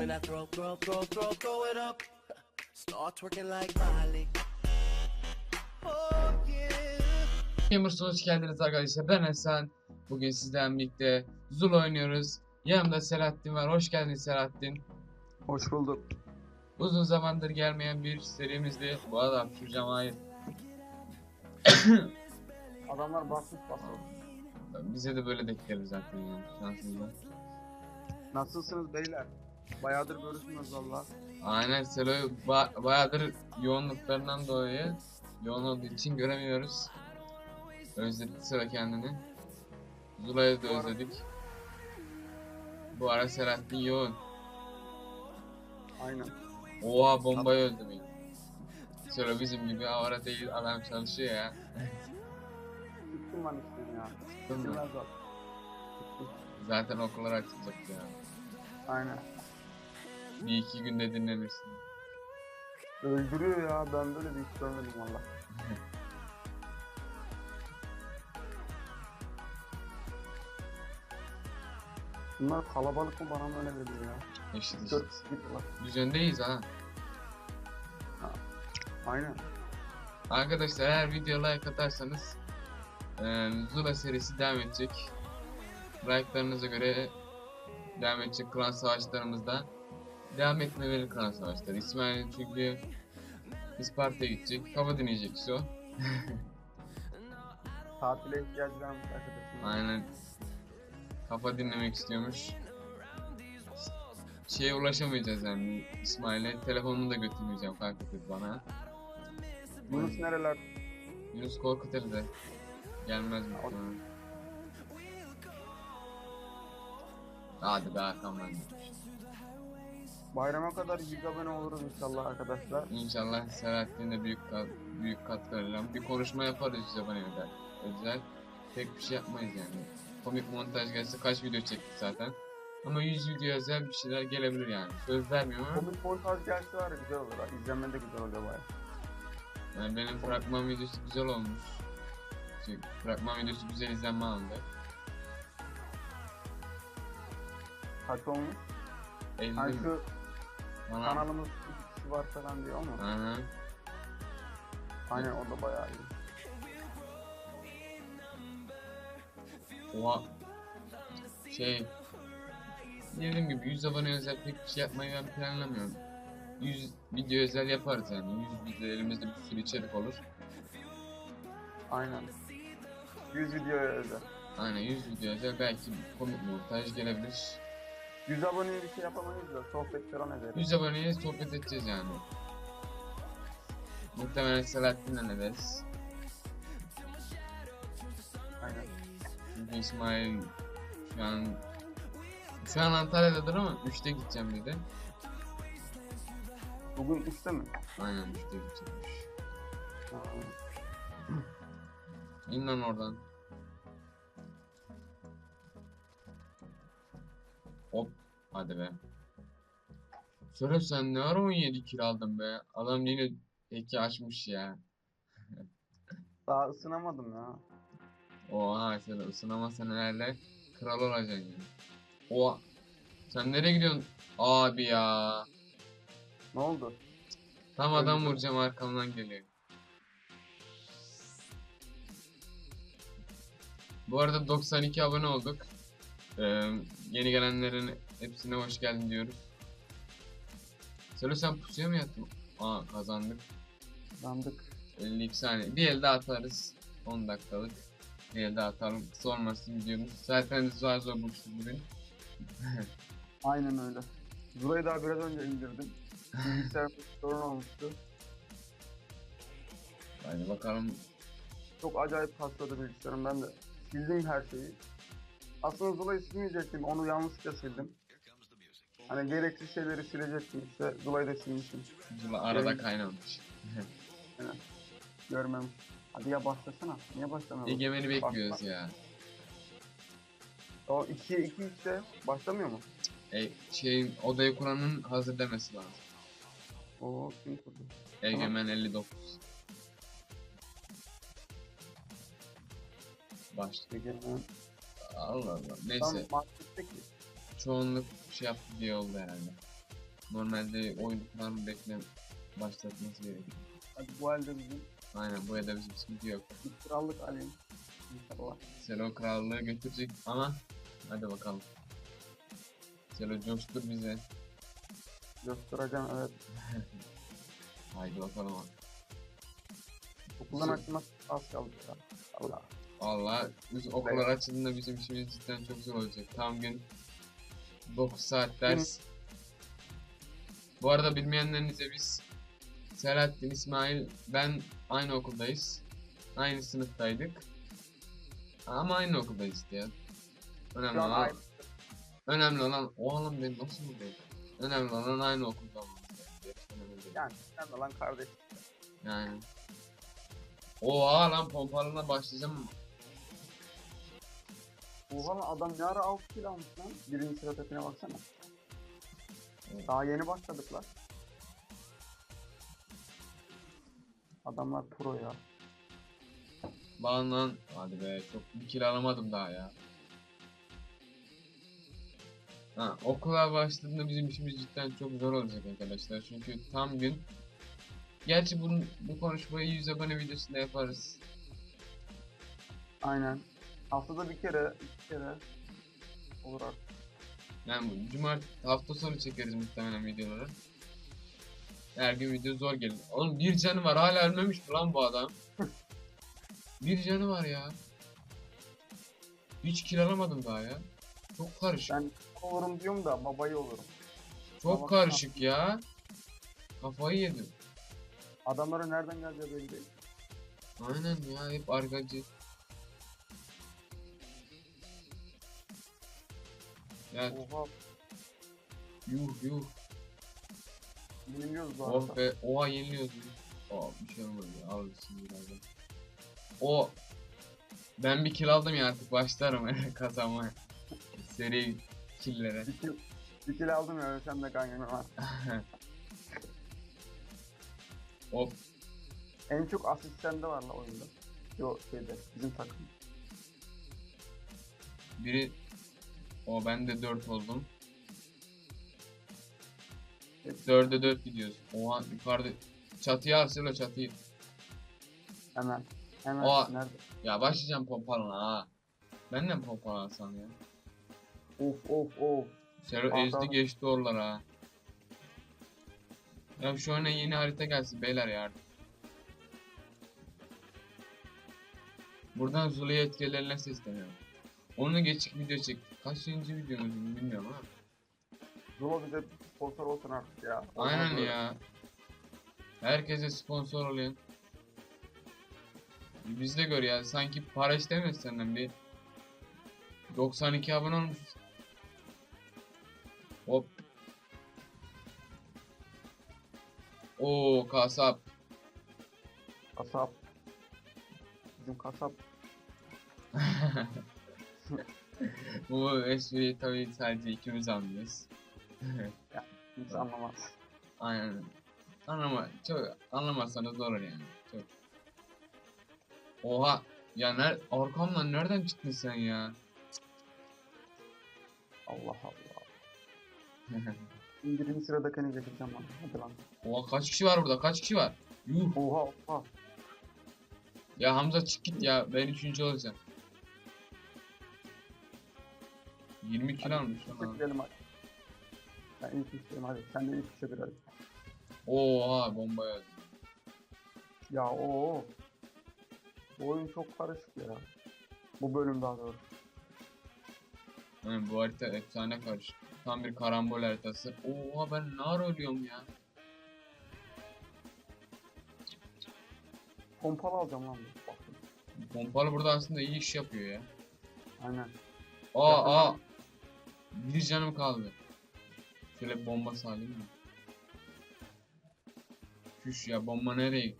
when I throw, throw, throw, throw, throw it up. Start twerking like Miley. Oh yeah. Gamers'a hoş geldiniz arkadaşlar. Ben Hasan. Bugün sizlerle birlikte Zul oynuyoruz. Yanımda Selahattin var. Hoş geldin Selahattin. Hoş bulduk. Uzun zamandır gelmeyen bir serimizdi. Bu adam şu Cemahir. Adamlar basmış basmış. Bize de böyle denk gelir zaten yani şansımıza. Nasılsınız beyler? Bayağıdır görüşmüyoruz valla. Aynen Selo'yu ba- bayağıdır yoğunluklarından dolayı yoğun olduğu için göremiyoruz. Özledik Selo kendini. Zula'yı da Bu ara- özledik. Bu ara Selahattin yoğun. Aynen. Oha bombayı öldürmeyin. Selo bizim gibi avara değil adam çalışıyor ya. Çıktım lan işte ya. Bak. Zaten okullar açılacak ya. Aynen. Bir iki günde dinlenirsin. Öldürüyor ya. Ben böyle bir iş görmedim valla. Bunlar kalabalık mı bana mı öyle geliyor ya? Eşit eşit. Dört kişi gidiyorlar. Düzendeyiz ha. Aynen. Arkadaşlar eğer video like atarsanız eee, Zula serisi devam edecek. Like'larınıza göre devam edecek klan savaşlarımızda. Devam etmeleri klan savaşları. İsmail çünkü Isparta'ya gidecek. Kafa dinleyecek o. Tatile ihtiyacı varmış arkadaşım. Aynen. Kafa dinlemek istiyormuş. Şeye ulaşamayacağız yani İsmail'e. Telefonunu da götürmeyeceğim fark etti bana. Yunus nereler? Yunus Korkuteli de gelmez mi? Hadi be Hakan ben. Bayrama kadar 100 abone oluruz inşallah arkadaşlar. İnşallah Selahattin'le büyük kat, büyük katkı verelim. Bir konuşma yaparız yüz abone özel. Özel. Tek bir şey yapmayız yani. Komik montaj gelse kaç video çektik zaten. Ama 100 video özel bir şeyler gelebilir yani. Söz vermiyorum ama Komik montaj gelse var güzel olur. İzlenme de güzel oluyor baya. yani benim fragman videosu güzel olmuş. Şey, fragman videosu güzel izlenme aldı. Kaç olmuş? 50 Hani mi? şu Bana... kanalımız iki kişi var falan diyor ama. Aha. Aynen o da bayağı iyi. Oha. Şey. Dediğim gibi 100 abone özel pek bir şey yapmayı ben planlamıyorum. 100 video özel yaparız yani. 100 video elimizde bir sürü içerik olur. Aynen. 100 videoya özel. Aynen 100 video özel belki komik montaj gelebilir. 100 aboneye bir şey yapamayız da sohbet falan ederiz. 100 aboneye sohbet edeceğiz yani. Muhtemelen Selahattin'le ederiz. Aynen. Çünkü İsmail şu an şu an Antalya'dadır ama 3'te gideceğim dedi. Bugün 3'te mi? Aynen 3'te gidecekmiş. İn lan oradan. Hop. Hadi be. Şeref sen ne ara 17 kilo aldın be? Adam yine eki açmış ya. Daha ısınamadım ya. Oha sen ısınamazsan herhalde kral olacaksın ya. Oha. Sen nereye gidiyorsun? Abi ya. Ne oldu? Tam adam vuracağım arkamdan geliyor. Bu arada 92 abone olduk. Ee, yeni gelenlerin hepsine hoş geldin diyoruz. Söyle sen pusuya mı yattın? Aa kazandık. Dandık. 52 saniye. Bir elde atarız. 10 dakikalık. Bir elde atalım. Sormasın videomuz. Zaten zor zor buluştuk bugün. Aynen öyle. Zurayı daha biraz önce indirdim. Bilgisayar sorun olmuştu. Hadi bakalım. Çok acayip patladı bilgisayarım. Ben de sildim her şeyi. Aslında Zula'yı silmeyecektim. Onu yanlışlıkla sildim. Hani gereksiz şeyleri silecektim işte. Zula'yı da silmişim. Zula arada kaynamış. Görmem. Hadi ya başlasana. Niye başlamıyorsun? Egemen'i bekliyoruz ya. O 2'ye 2 işte. Başlamıyor mu? E, şeyin odayı kuranın hazır demesi lazım. Oo kim kurdu? Egemen 59. Başladı. Egemen. Allah Allah. Tam Neyse. ki. Çoğunluk şey yaptı diye oldu herhalde. Normalde oyun falan bekle başlatması gerekiyor. Hadi bu elde bizim Aynen bu da bizim sıkıntı yok. bir krallık alayım. İnşallah. Selo krallığı götürecek ama hadi bakalım. Selo coştur bize. Göstereceğim evet. Haydi bakalım. Okuldan Güzel. açılmak az kaldı ya. Allah. Valla biz okullar açıldığında bizim işimiz cidden çok zor olacak. Tam gün 9 saat ders. Bu arada bilmeyenlerinize biz Selahattin, İsmail, ben aynı okuldayız. Aynı sınıftaydık. Ama aynı okuldayız ya. Önemli Şu olan, önemli olan, o alan benim nasıl buradayım? Önemli olan aynı okulda önemli değil. Yani sen de lan kardeş. Yani. Oha lan pompalına başlayacağım. Oha adam ne ara 6 kilo almış lan. Birinci sıradakine baksana. Evet. Daha yeni başladık lan. Adamlar pro ya. Lan lan. Hadi be çok bir kill alamadım daha ya. Ha, okula başladığında bizim işimiz cidden çok zor olacak arkadaşlar. Çünkü tam gün. Gerçi bunu, bu konuşmayı 100 abone videosunda yaparız. Aynen. Haftada bir kere, iki kere olur artık. Yani bu cumartesi hafta sonu çekeriz muhtemelen videoları. Her gün video zor gelir. Oğlum bir canı var hala ölmemiş mi lan bu adam? bir canı var ya. Hiç kill alamadım daha ya. Çok karışık. Ben olurum diyorum da babayı olurum. Çok Tamam, karışık ya. Kafayı yedim. Adamların nereden geleceği belli değil. Aynen ya hep arkacı. Ya Oha. yuh yuh. Yeniliyoruz bu Oh arada. be oha yeniliyoruz. Aa bir şey olmadı ya alırsın birazdan. O ben bir kill aldım ya artık başlarım kazanmaya. Seri killere. Bir kill, bir kill aldım ya sen de kan yeme var. Hop En çok asist sende var la oyunda. Yo şeyde bizim takım. biri o ben de 4 oldum. Hep- 4'e 4 gidiyoruz. Oha yukarıda çatıya arsıyla çatıyı. Hemen. Hemen Oha. nerede? Ya başlayacağım pompalına ha. Ben de mi pompalansam ya? Of of of. Sero ezdi geçti oralar ha. Ya şu oyuna yeni harita gelsin beyler ya artık. Buradan Zulu yetkililerine sesleniyorum. Onu geçik video çektik. Kaçıncı videomuz bilmiyorum ama. Zula bize sponsor olsun artık ya. Aynen ya. Herkese sponsor oluyor. Biz de gör ya sanki para istemiyoruz senden bir 92 abone olmuşuz. Hop. Oo kasap. Kasap. Bizim kasap. Bu espriyi tabii sadece ikimiz anlıyoruz. Kimse anlamaz. Aynen. Anlama, çok anlamazsanız olur yani. Çok. Oha. Ya ner arkamdan nereden çıktın sen ya? Allah Allah. Şimdi birinci sıradakini getireceğim lan. Hadi lan. Oha kaç kişi var burada? Kaç kişi var? Yuh. Oha oha. Ya Hamza çık git ya. Ben üçüncü olacağım. 20 kilo almış lan. Gidelim hadi. Ben ilk üçteyim hadi. Sen de ilk üçe hadi. Oha bomba yazdı. Ya o. Bu oyun çok karışık ya. Bu bölüm daha doğrusu. Yani bu harita efsane karışık. Tam bir karambol haritası. Oha ben ne ara ölüyorum ya. Pompalı alacağım lan. Bakın. Pompalı burada aslında iyi iş yapıyor ya. Aynen. Aa aa. Bir canım kaldı. Şöyle bir bomba salayım mı? Küş ya bomba nereye?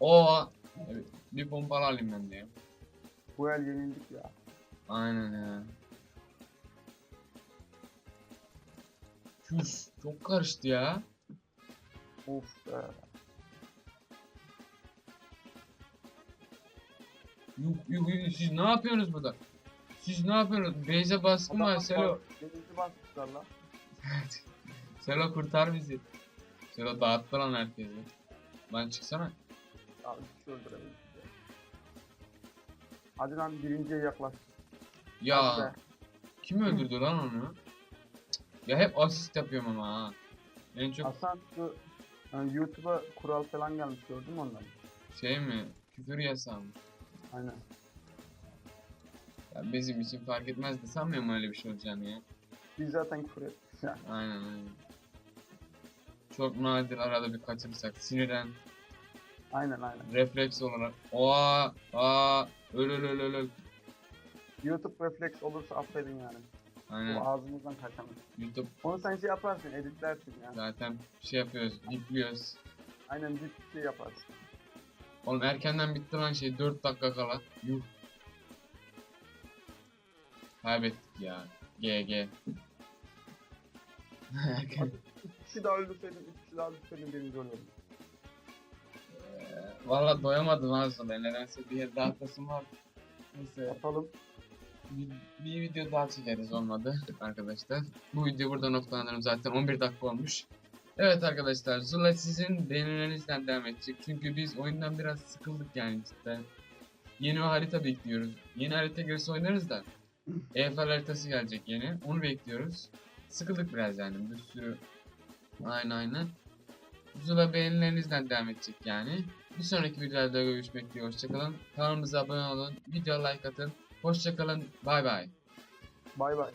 Oo. Evet, bir pompalı alayım ben de ya. Bu el yenildik ya. Aynen ya. Küş çok karıştı ya. Of be. Yuh yuh yuh siz ne yapıyorsunuz burada? Siz ne yapıyorsunuz? Beyze baskın var Selo. Birinci basmışlar lan. Selo kurtar bizi. Selo dağıttı lan herkesi. Lan çıksana. Abi bir şey öldüremedim. Hadi lan birinciye yaklaş. Hadi Ya be. kim öldürdü lan onu? Ya hep asist yapıyorum ama ha. En çok Hasan şu yani YouTube'a kural falan gelmiş gördün mü onları? şey mi? Küfür yasağı mı? Aynen. Ya bizim için fark etmezdi sanmıyorum öyle bir şey olacağını ya. Biz zaten küfür ettik. Aynen aynen. Çok nadir arada bir kaçırırsak sinirden Aynen aynen. refleks olarak oha aa öl öl öl öl öl. YouTube refleks olursa affedin yani. Aynen. Bu ağzımızdan kaçamaz. YouTube Onu sen şey yaparsın, editlersin yani. zaten şey yapıyoruz, bipliyoruz. Aynen bir şey yaparsın. Oğlum erkenden bitti lan şey 4 dakika kala. Yuh. Kaybettik ya. GG. Üç kişi daha öldürseydin, üç kişi daha öldürseydin birinci oluyordun. Valla doyamadım aslında. Nedense bir yer daha atasım var. Neyse. Yapalım. Bir, bir video daha çekeriz olmadı arkadaşlar. Bu video burada noktalanırım zaten 11 dakika olmuş. Evet arkadaşlar Zula sizin beğenilerinizden devam edecek. Çünkü biz oyundan biraz sıkıldık yani cidden. Yeni bir harita bekliyoruz. Yeni harita gelirse oynarız da. Eiffel haritası gelecek yeni. Onu bekliyoruz. Sıkıldık biraz yani bir sürü. Aynen aynen. Zula beğenilerinizden devam edecek yani. Bir sonraki videolarda görüşmek diye hoşçakalın. Kanalımıza abone olun. Video like atın. Hoşçakalın. Bay bay. Bay bay.